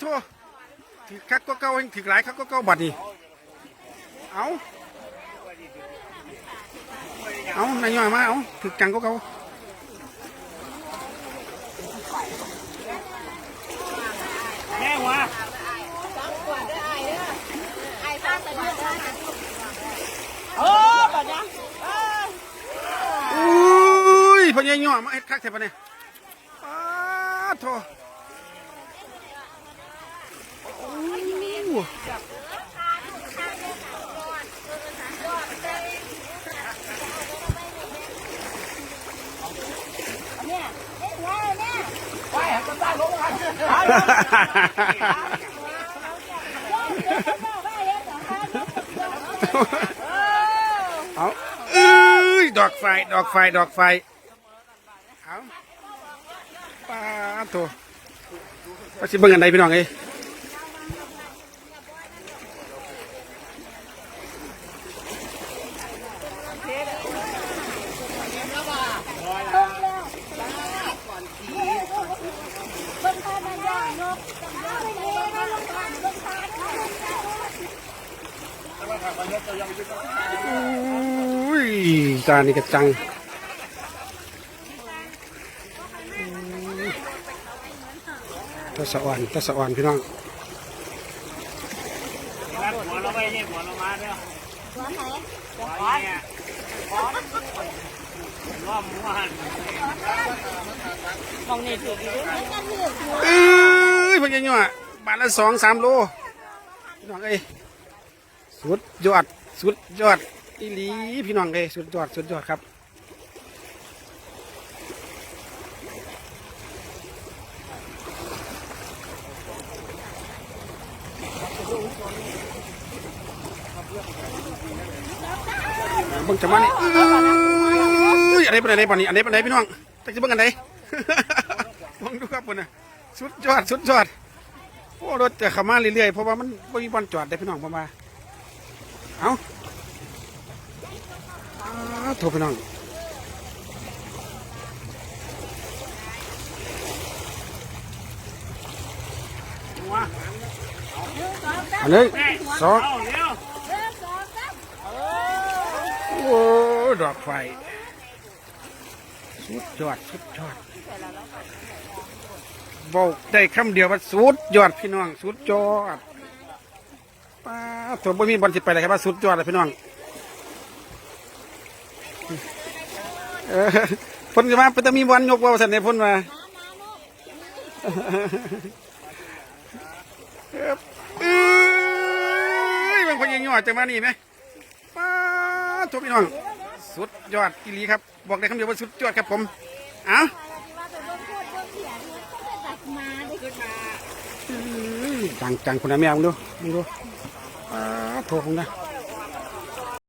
โทษถือคักก็เก่าเองถือหลายคักก็เก่าบัดนี่เอาเอานายย่อยมาเอาถือจังก็เก่าแม่วะโอ้ปัญญาอุ้ยพญาย่อมาเฮ็ดคักแท้ปะเนี่ยอ้าโทษโอ้ เอาเอ้ยดอกไฟ ดอกไฟ ดอกไฟ เอาป้าโถว่าสิบเบิ่งอันใดพี่น้องเอ้ อุ้ยจานนี้กระจังตะสะอ่อนตะสะอ่อนพี่น้องหัวเราไปเนี่ยหัวเรามาเด้อหัวไหนหัวเนี่ยว่าหมูหันมองนี่ถูกอยู่ด้วยเอ้ ยพญาย่อบาทละสองสามโลพี่น้องเอ้ยสุดยอดสุดยอดอีหลีพี่น้องเอ้ยสุดยอดสุดยอดครับบิ่งจังหวะนี้เอ้ยอะไรเป็นอะไรปานนี้อันไหนเป็นไหนพี่น้องจักจะเบิ่งอันไหนเบิ่งดูครับพุ่นน่ะ สุดยอดสุดยอดโอ้รถจะขามาเรื่อยๆเพราะว่ามันบ่มีบอลจอดได้พี่น้องประมาเอาอ้าวโทรพี่น้องอันนี้สองโอ้ดอกไฟสุดยอดสุดยอด บอกได้คำเดียวว่าสุดยอดพี่น้องสุดยอดป้าตัวบ่มีบอลสิไปเลยครับว่าสุดยอดเลยพี่น้องเออพ้นจะมาเป็นจะมีบอลยกว่าสันเนี่ยพ้นมาเอ้ยมันพยังยอดจังมานี่ไหมป้าทุกพี่น้องสุดยอดอีหลีครับ บอกได้คำเดียวว่าสุดยอดครับผม เอ้าอื้อ จังจังคนนั้นแม่มึงดูมึงดูอ่าโทรผมนะ